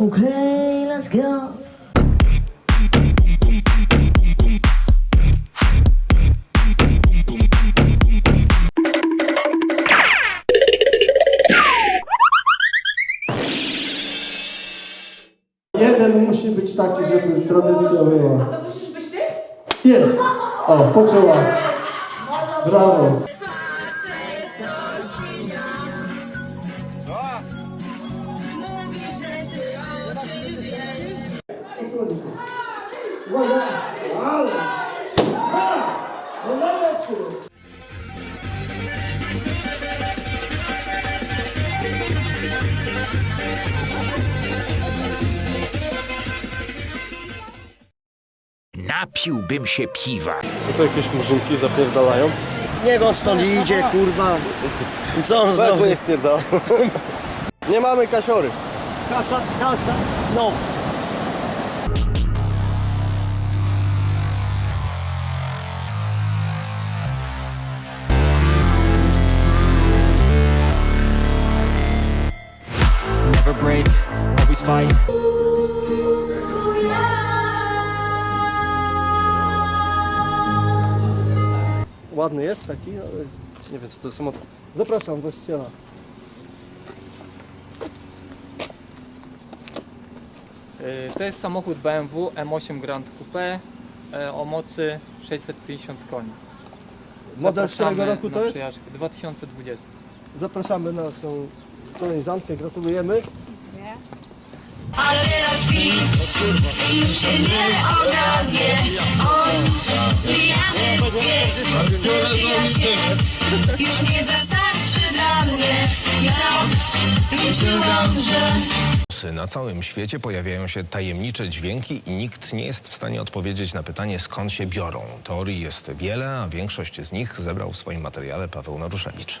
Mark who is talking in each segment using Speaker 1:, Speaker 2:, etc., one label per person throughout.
Speaker 1: Okay, let's go.
Speaker 2: Jeden musi być taki, żeby tradycja była.
Speaker 3: A to musisz być ty?
Speaker 2: Jest! O, poczęła. Brawo. Uwaga! Ale! Ha! No najlepszy!
Speaker 4: Napiłbym się piwa.
Speaker 2: To jakieś murzynki zapierdalają?
Speaker 5: Niech on stąd idzie, kurwa. Co on znowu?
Speaker 2: Nie spierdala. Nie mamy kasiory.
Speaker 5: Kasa, kasa, no.
Speaker 6: Fight.
Speaker 2: Ładny jest taki, ale nie wiem co to jest samochód. Zapraszam właściciela.
Speaker 7: Y, To jest samochód BMW M8 Grand Coupe y, o mocy 650 koni.
Speaker 2: Model z którego roku to jest?
Speaker 7: przejażdżkę. 2020.
Speaker 2: Zapraszamy na tą koleżankę, gratulujemy.
Speaker 8: Ale teraz śpi i już się nie ogarnie On pijany wie, Już nie zatańczy dla mnie Ja liczyłam, że
Speaker 9: Na całym świecie pojawiają się tajemnicze dźwięki i nikt nie jest w stanie odpowiedzieć na pytanie, skąd się biorą. Teorii jest wiele, a większość z nich zebrał w swoim materiale Paweł Naruszewicz.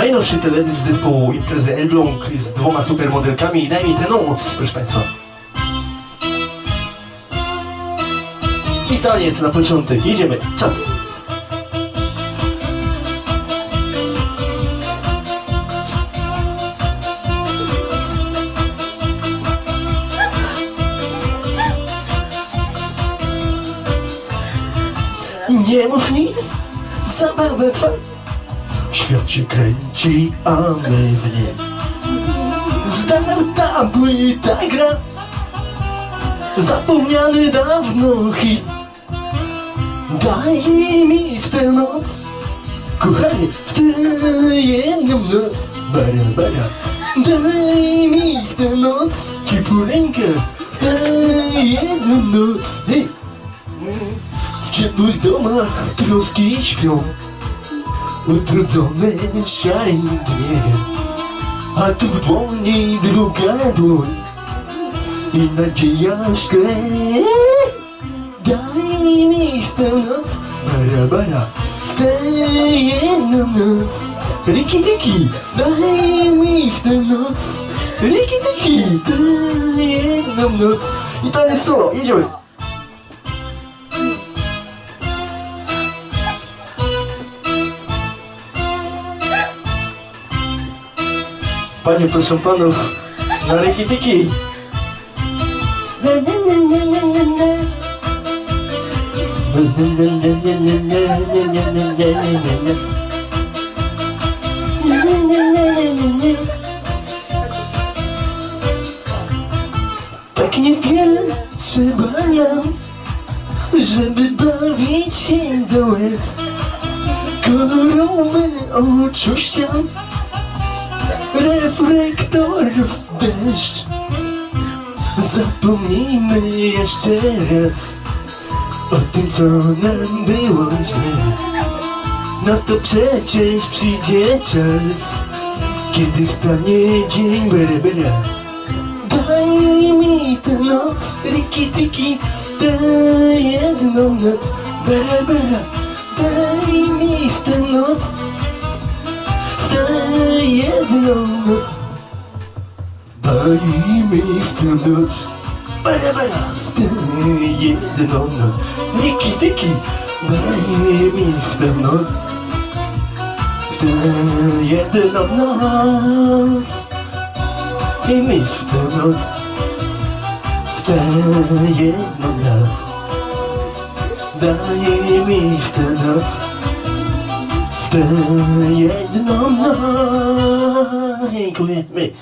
Speaker 5: Najnowszy teledysk zespołu imprezy Elbląg z dwoma supermodelkami. Daj mi tę noc, proszę Państwa. I taniec na początek. Jedziemy. Co? Nie mów nic, zabawę trwa. Świat się kręci, a my w nim. Zdarta płyta gra, zapomniany dawno hit. Daj mi w tę noc, kochanie, w tę jedną noc, bara, bara. Daj mi w tę noc, ciepłą rękę, w tę jedną noc, hej. W ciepłych domach troski śpią utrudzony szarym dniem A tu w dłoni druga dłoń I nadzieja w szkle Daj mi w tę noc Bara, bara W tę jedną noc Riki tiki na, na, na, na, na. Tak niewiele trzeba nam, żeby bawić się do łez. Kolorowe oczucia, reflektorów deszcz. Zapomnijmy jeszcze raz o tym, co nam było źle. No to przecież przyjdzie czas, kiedy wstanie dzień berbera. Daj mi tę noc, riki tiki, tę jedną noc, bera bera. Daj mi w tę noc, yalnız Daimi istiyoruz? Bana bana Yeniden olmaz Diki diki Daimi istiyoruz? Yeniden olmaz Daimi istiyoruz. Yeniden olmaz Daimi istiyoruz? Yeniden olmaz 人ごめん。